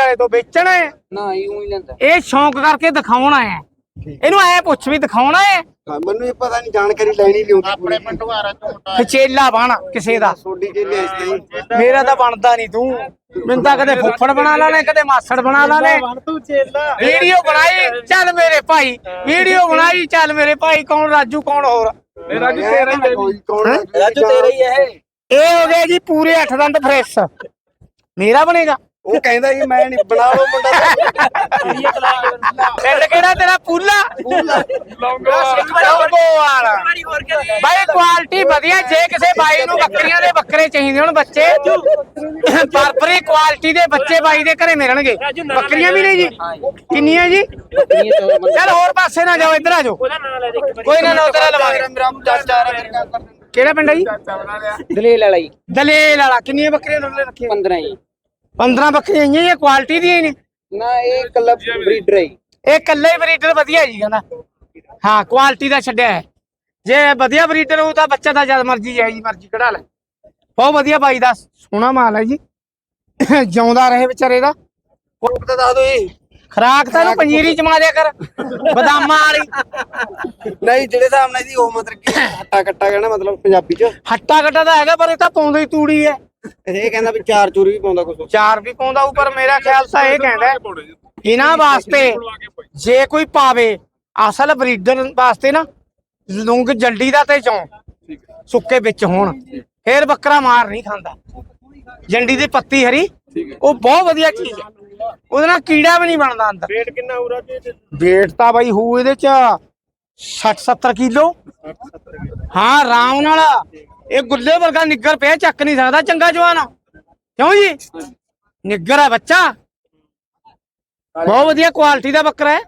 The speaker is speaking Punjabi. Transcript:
ਵਾਲੇ ਤੋਂ ਵੇਚਣਾ ਹੈ? ਨਾ ਹੀ ਉਹੀ ਲੈਂਦਾ। ਇਹ ਸ਼ੌਂਕ ਕਰਕੇ ਦਿਖਾਉਣਾ ਹੈ। ਇਹਨੂੰ ਐ ਪੁੱਛ ਵੀ ਦਿਖਾਉਣਾ ਹੈ? ਮੈਨੂੰ ਇਹ ਪਤਾ ਨਹੀਂ ਜਾਣਕਾਰੀ ਲੈਣੀ ਨਹੀਂ ਹੁੰਦੀ ਆਪਣੇ ਪੰਡਵਾਰਾ ਮੁੰਡਾ ਖਚੇਲਾ ਬਣ ਕਿਸੇ ਦਾ। ਸੋਡੀ ਕੇ ਲਈ ਇਸ ਮੇਰਾ ਤਾਂ ਬਣਦਾ ਨਹੀਂ ਤੂੰ। ਮੈਨੂੰ ਤਾਂ ਕਦੇ ਫੁੱਫੜ ਬਣਾ ਲਾਣੇ ਕਦੇ ਮਾਸੜ ਬਣਾ ਲਾਣੇ ਤੂੰ ਚੇਲਾ। ਵੀਡੀਓ ਬਣਾਈ ਚੱਲ ਮੇਰੇ ਭਾਈ। ਵੀਡੀਓ ਬਣਾਈ ਚੱਲ ਮੇਰੇ ਭਾਈ। ਕੌਣ ਰਾਜੂ ਕੌਣ ਹੋਰ? ਰਾਜੂ ਤੇਰਾ ਹੀ ਕੋਈ ਕੌਣ ਰਾਜੂ ਤੇਰਾ ਹੀ ਹੈ ਇਹ। ਇਹ ਹੋ ਗਏ ਜੀ ਪੂਰੇ 8 ਦੰਦ ਫਰੈਸ਼ ਮੇਰਾ ਬਣੇਗਾ। ਉਹ ਕਹਿੰਦਾ ਜੀ ਮੈਂ ਨਹੀਂ ਬਣਾ ਲਓ ਮੁੰਡਾ ਪਿੰਡ ਕਿਹੜਾ ਤੇਰਾ? ਪੂਲਾ? ਲੌਂਗੋ ਵਾਲਾ ਬਾਈ ਕੁਆਲਿਟੀ ਵਧੀਆ। ਜੇ ਕਿਸੇ ਬਾਈ ਨੂੰ ਬੱਕਰੀਆਂ ਦੇ ਬੱਕਰੇ ਚਾਹੀਦੇ ਹੋਣ ਬੱਚੇ ਬਰਬਰੀ ਕੁਆਲਿਟੀ ਦੇ ਬੱਚੇ ਬਾਈ ਦੇ ਘਰੇ ਮਿਲਣਗੇ। ਬੱਕਰੀਆਂ ਵੀ ਨੇ ਜੀ? ਕਿੰਨੀਆਂ ਜੀ? ਚਲ ਹੋਰ ਪਾਸੇ ਨਾ ਜਾਓ ਇੱਧਰ ਆ ਜਾਓ। ਕੋਈ ਨਾ ਨਾ ਉਧਰ ਲਵਾਂਗੇ ਕਿਹੜਾ ਪਿੰਡ ਹੈ ਜੀ? ਦਲੇਲ ਵਾਲਾ ਹੀ ਦਲੇਲ ਵਾਲਾ। ਕਿੰਨੀਆਂ ਬੱਕਰੀਆਂ ਤੁਹਾਨੂੰ ਰੱਖੀਆਂ? 15 ਹੀ 15 ਬੱਕਰੀਆਂ ਆਈਆਂ ਇਹ ਕੁਆਲਿਟੀ ਦੀਆਂ ਹੀ ਨੇ। ਨਾ ਇਹ ਕਲੱਬ ਬਰੀਡਰ ਹੈ ਇਹ ਇਕੱਲੇ ਬਰੀਡਰ ਵਧੀਆ ਜੀ ਕਹਿੰਦਾ ਹਾਂ ਕੁਆਲਿਟੀ ਦਾ ਛੱਡਿਆ ਹੈ। ਜੇ ਵਧੀਆ ਬਰੀਡਰ ਹੋਊ ਤਾਂ ਬੱਚਾ ਤਾਂ ਜਦ ਮਰਜ਼ੀ ਜਾਈ ਜੀ ਮਰਜ਼ੀ ਕਢਾ ਲੈ। ਬਹੁਤ ਵਧੀਆ ਬਾਈ ਦਾ ਸੋਹਣਾ ਮਾਲ ਹੈ ਜੀ। ਜਿਉਂਦਾ ਰਹੇ ਵਿਚਾਰੇ ਦਾ। ਕੋਕ ਤਾਂ ਦੱਸ ਦੋ ਜੀ। ਖਰਾਕ ਤਾਂ ਇਹਨੂੰ ਪੰਜੀਰੀ ਚ ਮਾ ਦਿਆ ਕਰ। ਬਦਾਮਾਂ ਵਾਲੀ। ਨਹੀਂ ਜਿਹੜੇ ਹਿਸਾਬ ਨਾਲ ਉਹ ਮਤਲਬ ਕਿ ਹੱਟਾ ਕੱਟਾ ਕਹਿਣਾ ਮਤਲਬ ਪੰਜਾਬੀ ਚ। ਹੱਟਾ ਕੱਟਾ ਤਾਂ ਹੈਗਾ ਪਰ ਇਹ ਤਾਂ ਪਾਉਂਦਾ ਹੀ ਤੂੜੀ ਹੈ। ਇਹ ਕਹਿੰਦਾ ਵੀ ਚਾਰ ਚੂਰੀ ਵੀ ਪਾਉਂਦਾ ਕੁਛ। ਚਾਰ ਵੀ ਪਾਉਂਦਾ ਉੱਪਰ ਮੇਰਾ ਖਿਆਲ ਤਾਂ ਇਹ ਕਹਿੰਦਾ ਇਹਨਾਂ ਵਾਸਤੇ ਜੇ ਕੋਈ ਪਾਵੇ ਅਸਲ ਬਰੀਡਰ ਵਾਸਤੇ ਨਾ ਲੁੰਗ ਜਲਦੀ ਦਾ ਤੇ ਚੌਂ ਸੁੱਕੇ ਵਿੱਚ ਹੋਣ ਫੇਰ ਬੱਕਰਾ ਮਾਰ ਨਹੀਂ ਖਾਂਦਾ। ਜੰਡੀ ਦੀ ਪੱਤੀ ਹਰੀ ਉਹ ਬਹੁਤ ਵਧੀਆ ਚੀਜ਼ ਹੈ। ਉਹਦੇ ਨਾਲ ਕੀੜਾ ਵੀ ਨਹੀਂ ਬਣਦਾ ਅੰਦਰ। ਵੇਟ ਕਿੰਨਾ ਉਰਾ ਜੀ weight ਤਾਂ ਬਾਈ ਹੋਊ ਇਹਦੇ ਚ 60 70 ਕਿਲੋ। ਹਾਂ ਆਰਾਮ ਨਾਲ। ਇਹ ਗੁੱਲੇ ਵਰਗਾ ਨਿੱਗਰ ਪਿਆ, ਚੱਕ ਨਹੀਂ ਸਕਦਾ, ਚੰਗਾ ਜਵਾਨ ਕਿਉਂ ਜੀ? ਨਿੱਗਰ ਹੈ ਬੱਚਾ। ਬਹੁਤ ਵਧੀਆ ਕੁਆਲਿਟੀ ਦਾ ਬੱਕਰਾ ਹੈ।